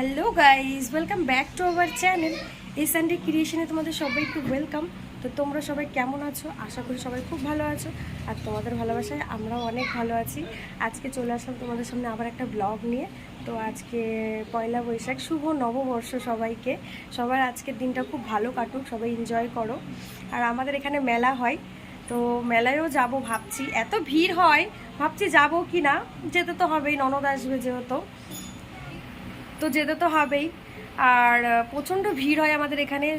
Hello guys welcome back to our channel এই Sunday ক্রিয়েশনে তোমাদের সবাইকে ওয়েলকাম তো তোমরা সবাই কেমন আছো? আশা করি সবাই খুব ভালো আছো। আর তোমাদের ভালোবাসায় আমরাও অনেক ভালো আছি। আজকে চলে আসলাম তোমাদের সামনে আবার একটা ব্লগ নিয়ে। তো আজকে পয়লা বৈশাখ, শুভ নববর্ষ সবাইকে। সবার আজকের দিনটা খুব ভালো কাটুক, সবাই এনজয় করো। আর আমাদের এখানে মেলা হয়। তো মেলায়ও যাব ভাবছি। এত ভিড় হয়, ভাবছি যাব কি না যেতে তো হবেই, ননদ আসবে যেহেতু। তো যেতে তো হবেই। আর প্রচণ্ড ভিড় হয় আমাদের এখানে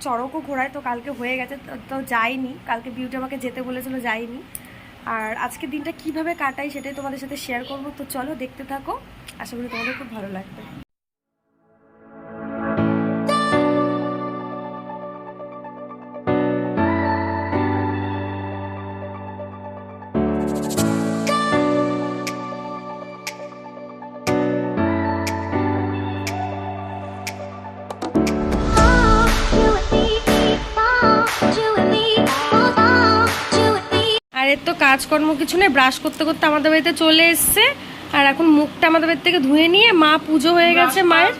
চড়কও ঘোরায়, তো কালকে হয়ে গেছে, তো- যাইনি। কালকে বিউটি আমাকে যেতে বলেছিল, যাইনি। আর আজকের দিনটা কীভাবে কাটাই সেটাই তোমাদের সাথে শেয়ার করব। তো চলো দেখতে থাকো। আশা করি তোমাদের খুব ভালো লাগবে। কাজকর্ম কিছু নেই ব্রাশ করতে করতে আমাদের বাড়িতে চলে এসছে। আর এখন মুখটা আমাদের বাড়ি থেকে ধুয়ে নিয়ে মা পুজো হয়ে গেছে মায়ের।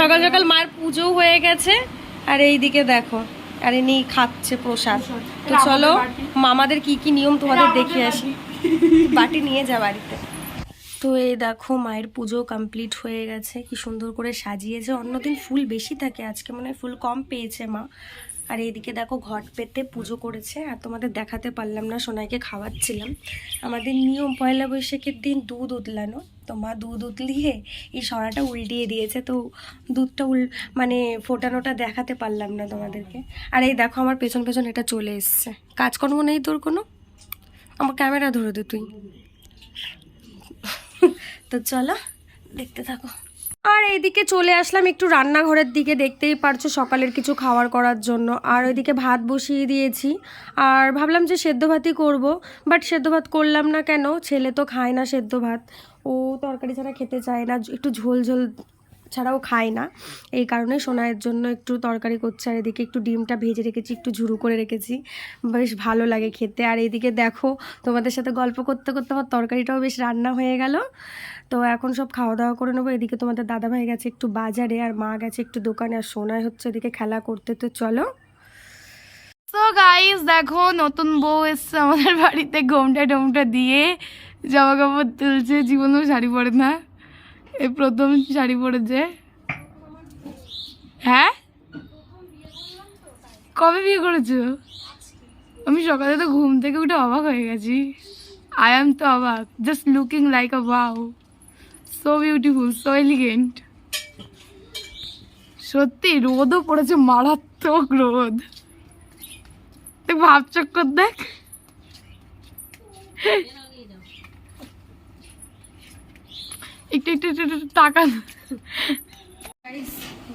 সকাল সকাল মায়ের পুজো হয়ে গেছে। আর এইদিকে দেখো আর ইনি খাচ্ছে প্রসাদ। তো চলো মামাদের কি কি নিয়ম তোমাদের দেখে আসি। বাটি। নিয়ে যা বাড়িতে। তো এই দেখো মায়ের পুজো কমপ্লিট হয়ে গেছে। কি সুন্দর করে সাজিয়েছে। অন্যদিন ফুল বেশি থাকে আজকে মনে হয় ফুল কম পেয়েছে মা। আর এইদিকে দেখো ঘট পেতে পুজো করেছে আর তোমাদের দেখাতে পারলাম না, সোনাইকে খাওয়াচ্ছিলাম। আমাদের নিয়ম পয়লা বৈশাখের দিন দুধ উতলানো। তো মা দুধ উতলিয়ে এই সরাটা উল্টিয়ে দিয়েছে, তো দুধটা উল মানে ফোটানোটা দেখাতে পারলাম না তোমাদেরকে। আর এই দেখো আমার পেছন পেছন এটা চলে এসছে। কাজকর্ম নেই তোর কোনো? আমার ক্যামেরা ধরে দে তুই। তো চলো, দেখতে থাকো। আর এইদিকে চলে আসলাম একটু রান্নাঘরের দিকে। দেখতেই পারছ সকালের কিছু খাওয়ার করার জন্য। আর ওইদিকে ভাত বসিয়ে দিয়েছি। আর ভাবলাম যে সেদ্ধ ভাতই করব বাট সেদ্ধ ভাত করলাম না কেন? ছেলে তো খায় না সেদ্ধ ভাত। ও তরকারি ছাড়া খেতে চায় না। একটু ঝোল ঝোল ছাড়াও খায় না। এই কারণে সোনায়ের জন্য একটু তরকারি করছে আর এদিকে একটু ডিমটা ভেজে রেখেছি, একটু ঝুরু করে রেখেছি। বেশ ভালো লাগে খেতে। আর এইদিকে দেখো, তোমাদের সাথে গল্প করতে করতে আমার তরকারিটাও বেশ রান্না হয়ে গেল। তো এখন সব খাওয়া দাওয়া করে নেব। এদিকে তোমাদের দাদাভাই গেছে একটু বাজারে আর মা গেছে একটু দোকানে আর সোনায় হচ্ছে এদিকে খেলা করতে। তো চলো। তো গাইস দেখো, নতুন বউ এসছে আমাদের বাড়িতে। ঘোমটা টোমটা দিয়ে জামা কাপড় তুলছে। জীবনেও শাড়ি পরে না। এই প্রথম শাড়ি পরেছে। হ্যাঁ? কবে বিয়ে করেছ? আমি সকালে তো ঘুম থেকে উঠে অবাক হয়ে গেছি। আই এম তো অবাক just looking like a wow so beautiful so elegant সত্যি, রোদও পড়েছে, মারাত্মক রোদ। দেখ ভাব চক্কর দেখ। একটু একটু একটু একটু টাকা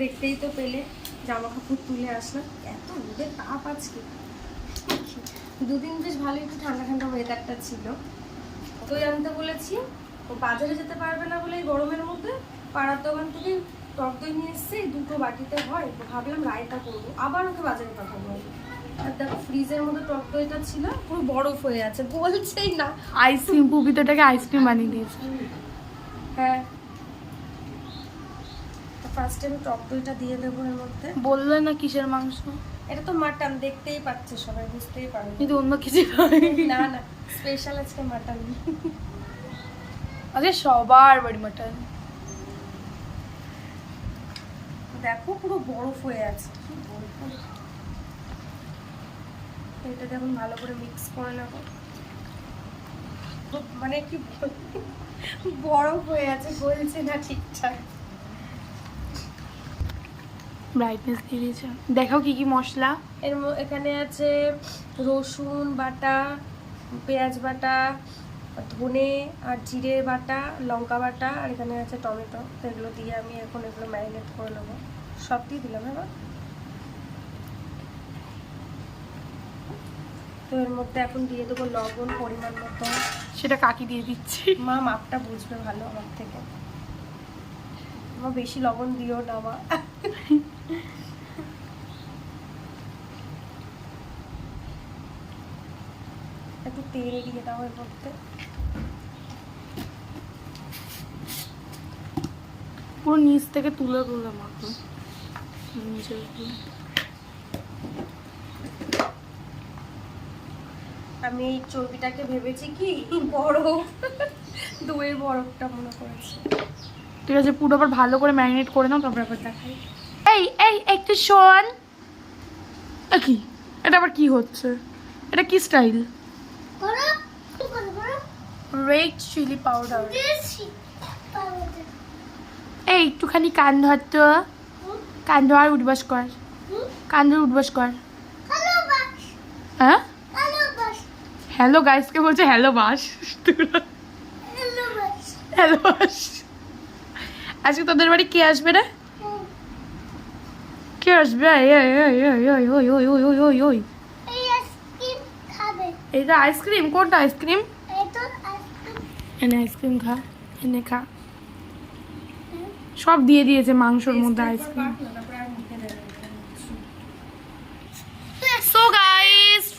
দেখতেই তো পেলে জামা কাপড় তুলে আসলাম। এত রোদের তাপ আজকে। দুদিন বেশ ভালো একটু ঠান্ডা ঠান্ডা ওয়েদারটা ছিল। দই আনতে বলেছি ও বাজারে যেতে পারবে না বলে এই গরমের মধ্যে পাড়ার দোকান থেকে টক দই নিয়ে এসছে দুটো বাটিতে হয়। তো ভাবলাম রায়তা করব। আবার ওকে বাজারে পাঠাবো। আর দেখো ফ্রিজের মধ্যে টক দইটা ছিল পুরো বরফ হয়ে আছে। বলছেই না। আইসক্রিম পুপিতটাকে আইসক্রিম বানিয়ে দিয়েছে। হ্যাঁ। ফার্স্টে আমি টক দইটা দিয়ে দেবো এর মধ্যে। বললে না কিসের মাংস? এটা তো মাটন দেখতেই পাচ্ছে সবাই বুঝতেই পারবে কিন্তু অন্য কিছু না না স্পেশাল আজকে মাটন আজকে সবার বাড়ি মাটন দেখো পুরো বরফ হয়ে আছে। ভালো করে মিক্স করে নেব। মানে কি? বরফ হয়ে আছে গলছে না ঠিকঠাক। ব্রাইটনেস দিয়ে দিয়েছে। দেখাও কি কি মশলা? এর এখানে আছে রসুন বাটা পেঁয়াজ বাটা ধনে আর জিরে বাটা লঙ্কা বাটা আর এখানে আছে টমেটো। এগুলো দিয়ে আমি এখন এগুলো ম্যারিনেট করে নেব। সব দিয়ে দিলাম হ্যাঁ তো এর মধ্যে এখন দিয়ে দেবো লবণ পরিমাণ মতো। সেটা কাকি দিয়ে দিচ্ছি। মা মাপটা বুঝবে ভালো আমার থেকে। মা বেশি লবণ দিও না মা। একটু তেল দিয়ে দাও এর মধ্যে। পুরো নিচ থেকে তুলে তুলে মাখো। নিচের আমি এই চর্বিটাকে ভেবেছি কি বড় দইয়ের বরফটা মনে করেছি। ঠিক আছে পুরো আবার ভালো করে ম্যারিনেট করে নাও তারপর আবার দেখাই। এই এই একটু শোন। কি? এটা আবার কি হচ্ছে? এটা কি স্টাইল? Red chilli powder. এই একটুখানি কান ধর তো। কান ধর উঠবাস কর। কান ধর উঠবাস কর। হ্যাঁ? হ্যালো গাইসকে বলছে হ্যালো বাস হ্যালো বাস আজকে তোদের বাড়ি কে আসবে রে কে আসবে এই, এই, এই, এই, এই, ওই ওই ওই ওই ওই ওই এইটা আইসক্রিম কোনটা আইসক্রিম এনে আইসক্রিম খা এনে খা সব দিয়ে দিয়েছে মাংসর মধ্যে আইসক্রিম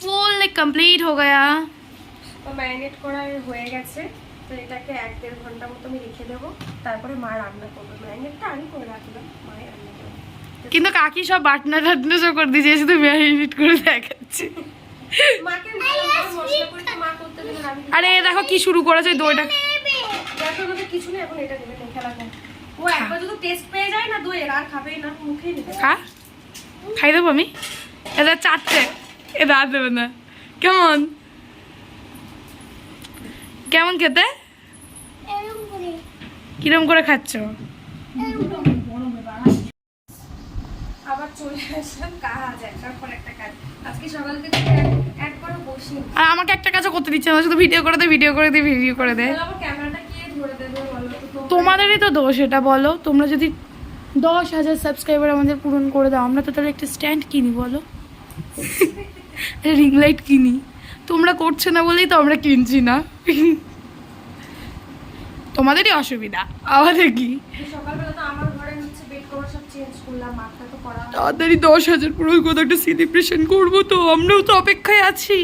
ফুল কমপ্লিট হয়ে গয়া তো ম্যারিনেট করা হয়ে গেছে তো এটাকে এক দেড় ঘণ্টা মতো আমি রেখে দেবো তারপরে মা রান্না করবে ম্যারিনেটটা আমি করে রাখলাম মায়ের রান্না কিন্তু কাকি সব বাটনা টাটনা সব করে দিয়েছে শুধু ম্যারিনেট করে দেখাচ্ছি আরে দেখো কি শুরু করেছে দইটা কিছু না এখন এটা খেলা ও একবার যদি টেস্ট পেয়ে যায় না দইয়ের আর খাবেই না মুখেই নেবে খা খাই দেবো আমি এটা চারটে এটা আর দেবে না কেমন? কেমন খেতে? কিরম করে খাচ্ছ? আবার চলে আসলাম কাজ একটার পর একটা কাজ। আজকে সকাল থেকে এক- একবারও বসি আর আমাকে একটা কাজও করতে দিচ্ছে না শুধু ভিডিও করে দে ভিডিও করে দে ভিডিও করে দে আবার ক্যামেরাটা কে ধরে দেবে বলো তো তোমরা- তোমাদেরই তো দোষ এটা বলো। তোমরা যদি দশ হাজার সাবস্ক্রাইবার আমাদের পূরণ করে দাও আমরা তো তাহলে একটা স্ট্যান্ড কিনি বলো। রিং লাইট কিনি। তোমরা করছে না বলেই তো আমরা কিনছি না। তোমাদেরই অসুবিধা। আমাদের কি? তাড়াতাড়ি দশ হাজার পুরো কোথাও একটা সেলিব্রেশন করব তো আমরাও তো অপেক্ষায় আছি।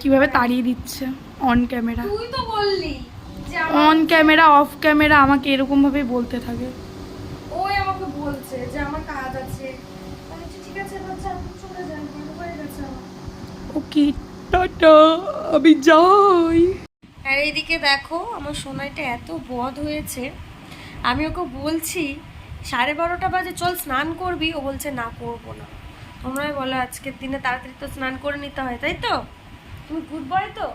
কীভাবে তাড়িয়ে দিচ্ছে? অন ক্যামেরা তুই তো বললি অন ক্যামেরা অফ ক্যামেরা আমাকে এরকম ভাবে বলতে থাকে। আমাকে বলছে যে আমার কাজ আছে। আমি ঠিক আছে এবার যান চলে যান হয়ে গেছে আমার। ওকে টাটা আমি যাই। আর এইদিকে দেখো আমার সোনাইটা এত বধ হয়েছে। আমি ওকে বলছি সাড়ে বারোটা বাজে চল স্নান করবি। ও বলছে না করব না। তোমরাই বলো আজকের দিনে তাড়াতাড়ি তো স্নান করে নিতে হয় তাই তো? তুমি গুড বয় তো?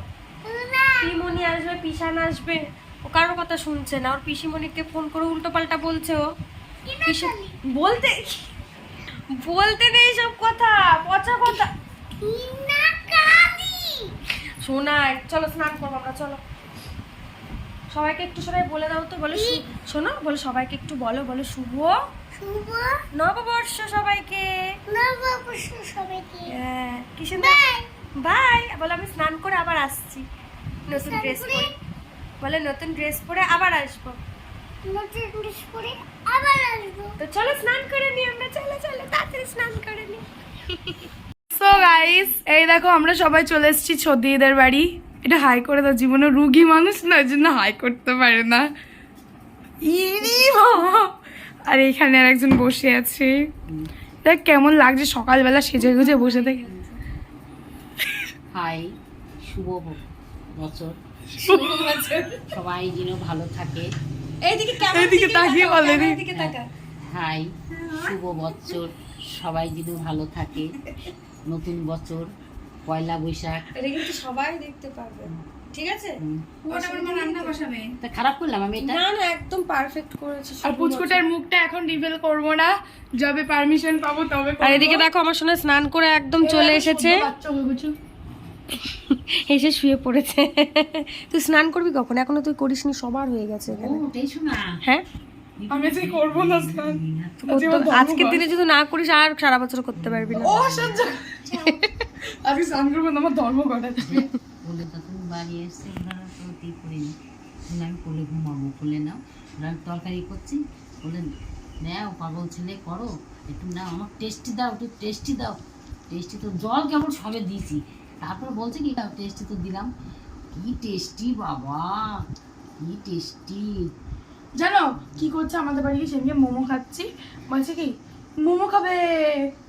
পিমনি আসবে পিসান আসবে। ও কারোর কথা শুনছে না। ওর পিসিমণিকে ফোন করে উল্টো পাল্টা বলছে ও। বলতে বলতে নেই সব কথা পচা কথা। চলো স্নান করব আমরা চলো। সবাইকে একটু সবাই বলে দাও তো বলো শোনো বলো সবাইকে একটু বলো বলো শুভ। নববর্ষ সবাইকে। হ্যাঁ কি সুন্দর বাই। বলো আমি স্নান করে আবার আসছি। নতুন ড্রেস পরে। বলে নতুন ড্রেস পরে আবার আসব। তো চলো স্নান করে নি আমরা চলো চলো তাড়াতাড়ি স্নান করে নি। সো গাইস এই দেখো আমরা সবাই চলে এসেছি ছদিদের বাড়ি। এটা হাই করে দাও জীবনে রুগী মানুষ না ওই জন্য হাই করতে পারে না। ইরি। আর এখানে আর একজন বসে আছে। দেখ কেমন লাগছে সকালবেলা সেজে গুজে বসে থেকে। হাই শুভ বছর। সবাই যেন ভালো থাকে। এইদিকে ক্যামেরা এইদিকে তাকিয়ে বলে নি। দিকে তাকা হাই শুভ বছর সবাই যেন ভালো থাকে নতুন বছর পয়লা বৈশাখ। এটা কিন্তু সবাই দেখতে পারবে। ঠিক আছে? হুম। রান্না বসাবে। তা খারাপ করলাম আমি এটা? না না একদম পারফেক্ট করেছে আর পুচকুটার মুখটা এখন রিভেল করব না। যবে পারমিশন পাবো তবে আর এদিকে দেখো আমার সঙ্গে স্নান করে একদম চলে এসেছে। বাচ্চা হয়ে গেছে। এসে শুয়ে পড়েছে। তুই স্নান করবি কখন? এখনও তুই করিসনি সবার হয়ে গেছে এখানে। হ্যাঁ? আমি আজকে করব না স্নান। আজকের দিনে যদি না করিস আর সারা বছর করতে পারবি না। ও সহ্য স্নান করব না আমার ধর্ম ঘটাচ্ছে বলে তখন বাড়ি এসছে ওনারা তো টি করিনি বলে আমি কোলে ঘুমাবো কোলে নাও। বলে তরকারি করছি বলে নাও পাগল ছেলে করো। একটু নাও আমার টেস্টি দাও একটু টেস্টি দাও। টেস্টি তো জল কেমন সবে দিয়েছি। তারপর বলছে কি টেস্টি তো দিলাম। কি টেস্টি বাবা কি টেস্টি জানো কি করছে আমাদের বাড়ি সেদিকে মোমো খাচ্ছি। বলছে কি মোমো খাবে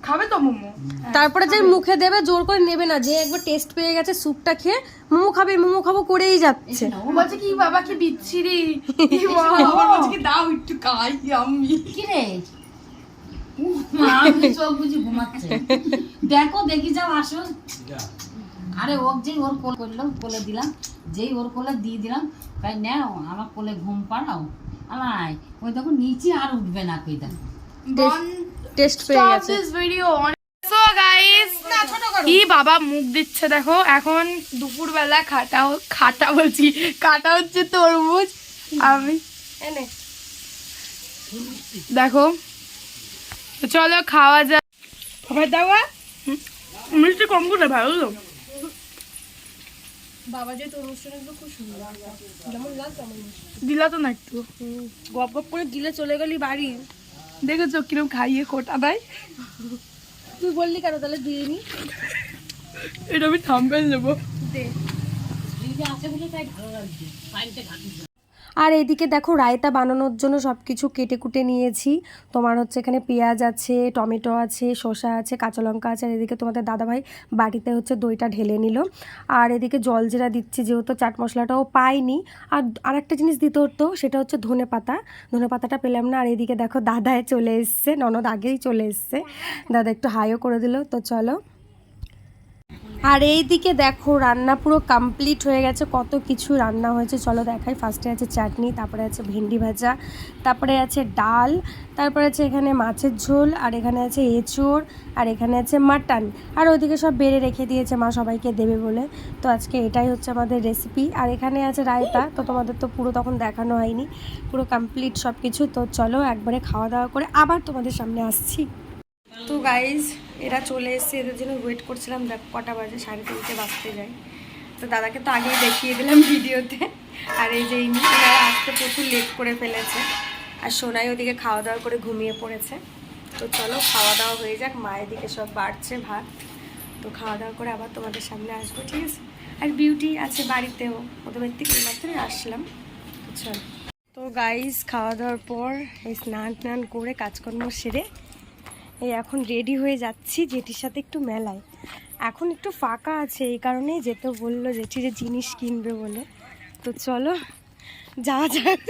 খাবে তো মোমো? তারপরে যে মুখে দেবে জোর করে নেবে না। যে একবার টেস্ট পেয়ে গেছে স্যুপটা খেয়ে মোমো খাবে মোমো খাব করেই যাচ্ছে। বলছে কি বাবা কি বিচ্ছিরি বলছে কি দাও একটু খাই আমি। কি রে? উহ, চোখ বুঝি ঘুমাচ্ছে। দেখো দেখি যাও আসো। আরে ও যেই ওর কোল করল কোলে দিলাম যেই ওর কোলে দিয়ে দিলাম তাই নাও আমার কোলে ঘুম পাড়াও। আলাই ওই দেখো নিচে আর উঠবে না কই দেখো টেস্ট পেয়ে গেছে. So guys, কি বাবা মুখ দিচ্ছে দেখো এখন দুপুরবেলা খাটা খাটা বলছি কাটা হচ্ছে তরমুজ। আমি এনে। দেখো চলো খাওয়া যাক। খাবার দাওয়া মিষ্টি কম করে ভালো তো। বাবা যে তরমুজটা খুব সুন্দর যেমন লাল তেমন দিলা তো না একটু? গপ গপ করে দিলে চলে গেলি বাড়ি। দেখেছ কিরম খাইয়ে খোটা দেয়? তুই বললি কেন তাহলে দিয়ে নি। এটা আমি থাম্বেল নেব। দে। আছে বলে তাই ভালো লাগছে। আর এদিকে দেখো রায়তা বানানোর জন্য সব কিছু কেটে কুটে নিয়েছি। তোমার হচ্ছে এখানে পেঁয়াজ আছে, টমেটো আছে, শসা আছে, কাঁচা লঙ্কা আছে, আর এদিকে তোমাদের দাদাভাই বাটিতে হচ্ছে দইটা ঢেলে নিল। আর এদিকে জল জিরা দিচ্ছি যেহেতু চাট মশলাটাও পাইনি। আর আর একটা জিনিস দিতে হতো, সেটা হচ্ছে ধনে পাতা। ধনে পাতাটা পেলাম না, আর এদিকে দেখো দাদায় চলে এসছে, ননদ আগেই চলে এসছে। দাদা একটু হাইও করে দিল, তো চলো। আর এই দিকে দেখো, রান্না পুরো কমপ্লিট হয়ে গেছে। কত কিছু রান্না হয়েছে, চলো দেখাই। ফার্স্টে আছে চাটনি, তারপরে আছে ভেন্ডি ভাজা, তারপরে আছে ডাল, তারপরে আছে এখানে মাছের ঝোল, আর এখানে আছে এঁচোড়, আর এখানে আছে মাটন। আর ওইদিকে সব বেড়ে রেখে দিয়েছে মা, সবাইকে দেবে বলে। তো আজকে এটাই হচ্ছে আমাদের রেসিপি আর এখানে আছে রায়তা, তো তোমাদের তো পুরো তখন দেখানো হয়নি। পুরো কমপ্লিট সব কিছু তো চলো একবারে খাওয়া দাওয়া করে আবার তোমাদের সামনে আসছি। তো গাইজ এরা চলে এসছে এদের জন্য ওয়েট করছিলাম দেখ কটা বাজে সাড়ে তিনটে বাজতে যায়। তো দাদাকে তো আগেই দেখিয়ে দিলাম ভিডিওতে। আর এই যে ইনি, আসতে প্রচুর লেট করে ফেলেছে। আর সোনাই ওদিকে খাওয়া দাওয়া করে ঘুমিয়ে পড়েছে। তো চলো খাওয়া দাওয়া হয়ে যাক মায়ের দিকে সব বাড়ছে ভাত। তো খাওয়া দাওয়া করে আবার তোমাদের সামনে আসব ঠিক আছে? আর বিউটি আছে বাড়িতেও ওদের থেকে মাত্রই আসলাম। চলো। তো গাইজ খাওয়া দাওয়ার পর এই স্নান টান করে কাজকর্ম সেরে এই এখন রেডি হয়ে যাচ্ছি জেঠির সাথে একটু মেলায়। এখন একটু ফাঁকা আছে, এই কারণেই যেতে বলল জেঠি যে জিনিস কিনবে বলে। তো চলো, যাওয়া যাক।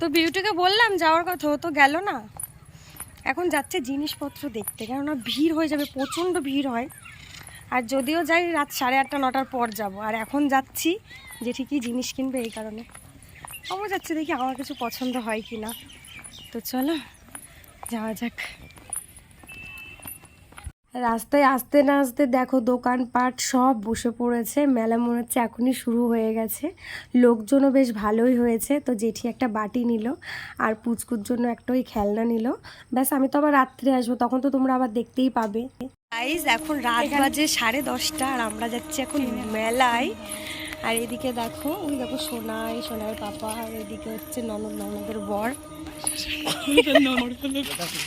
তো বিউটিকে বললাম যাওয়ার কথা তো গেল না। এখন যাচ্ছে জিনিসপত্র দেখতে, কেননা ভিড় হয়ে যাবে, প্রচণ্ড ভিড় হয়। আর যদিও যাই রাত সাড়ে আটটা, নটার পর যাব, আর এখন যাচ্ছি, জেঠি কি জিনিস কিনবে এই কারণে। আমার যাচ্ছে দেখি আমার কিছু পছন্দ হয় কি না তো চলো, যাওয়া যাক। রাস্তায় আসতে না আসতে দেখো দোকানপাট সব বসে পড়েছে। মেলা মনে হচ্ছে এখনই শুরু হয়ে গেছে। লোকজনও বেশ ভালোই হয়েছে। তো জেঠি একটা বাটি নিল আর পুচকুর জন্য একটা ওই খেলনা নিল। ব্যাস আমি তো আবার রাত্রে আসব তখন তো তোমরা আবার দেখতেই পাবে। গাইজ এখন রাত বাজে সাড়ে দশটা আর আমরা যাচ্ছি এখন মেলায়। আর এদিকে দেখো ওই দেখো সোনাই সোনার পাপা আর এদিকে হচ্ছে ননদ ননদের বর।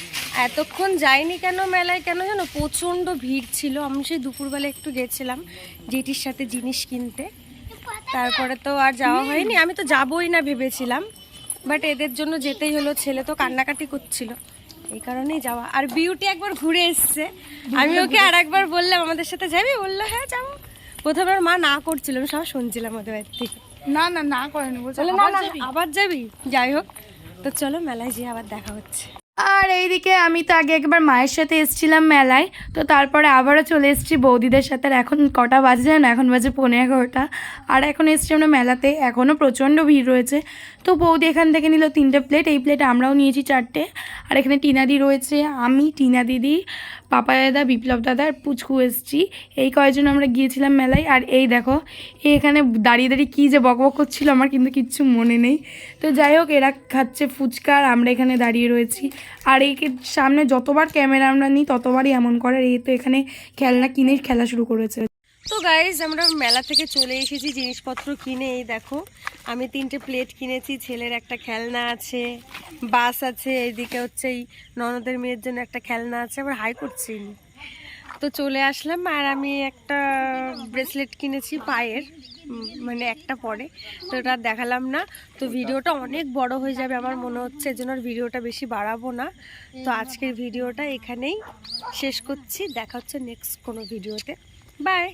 এতক্ষণ যাইনি কেন মেলায়? কেন জানো প্রচণ্ড ভিড় ছিল। আমি সেই দুপুরবেলা একটু গেছিলাম জেঠির সাথে জিনিস কিনতে। তারপরে তো আর যাওয়া হয়নি। আমি তো যাবই না ভেবেছিলাম। বাট এদের জন্য যেতেই হলো। ছেলে তো কান্নাকাটি করছিল। এই কারণেই যাওয়া। আর বিউটি একবার ঘুরে এসছে। আমি ওকে আর একবার বললাম আমাদের সাথে যাবি? বলল হ্যাঁ যাব। প্রথমে মা না করছিল। আমি সব শুনছিলাম ওদের বাড়ি থেকে। না না না করেনি। বলছে না? আবার যাবি? যাই হোক তো চলো মেলায় যেয়ে আবার দেখা হচ্ছে। আর এইদিকে আমি তো আগে একবার মায়ের সাথে এসেছিলাম মেলায়, তো তারপরে আবারও চলে এসেছি বৌদিদের সাথে। আর এখন কটা বাজে জানো? এখন বাজে পনেরো এগারোটা। আর এখন এসেছি আমরা মেলাতে। এখনও প্রচণ্ড ভিড় রয়েছে। তো বৌদি এখান থেকে নিল তিনটে প্লেট এই প্লেট আমরাও নিয়েছি চারটে। আর এখানে টিনা দি রয়েছে, আমি, টিনা দিদি পাপা দাদা বিপ্লব দাদা আর পুচকু এসছি। এই কয়েকজন আমরা গিয়েছিলাম মেলায় আর এই দেখো এখানে দাঁড়িয়ে দাঁড়িয়ে কী যে বকবক করছিল আমার কিন্তু কিচ্ছু মনে নেই। তো যাই হোক, এরা খাচ্ছে ফুচকা আর আমরা এখানে দাঁড়িয়ে রয়েছি। আর একে সামনে যতবার ক্যামেরা আমরা নিই, ততবারই এমন করে। আর এই তো এখানে খেলনা কিনে খেলা শুরু করেছে। তো গাইজ আমরা মেলা থেকে চলে এসেছি, জিনিসপত্র কিনে, এই দেখো। আমি তিনটে প্লেট কিনেছি, ছেলের একটা খেলনা আছে, বাস আছে এইদিকে হচ্ছে এই ননদের মেয়ের জন্য একটা খেলনা আছে, আবার হাই করছি। তো চলে আসলাম, আর আমি একটা ব্রেসলেট কিনেছি পায়ের মানে একটা পরে। তো এটা দেখালাম না। তো ভিডিওটা অনেক বড় হয়ে যাবে আমার মনে হচ্ছে, এজন্য আর ভিডিওটা বেশি বাড়াবো না। তো আজকের ভিডিওটা এখানেই শেষ করছি। দেখা হচ্ছে নেক্সট কোনো ভিডিওতে। বাই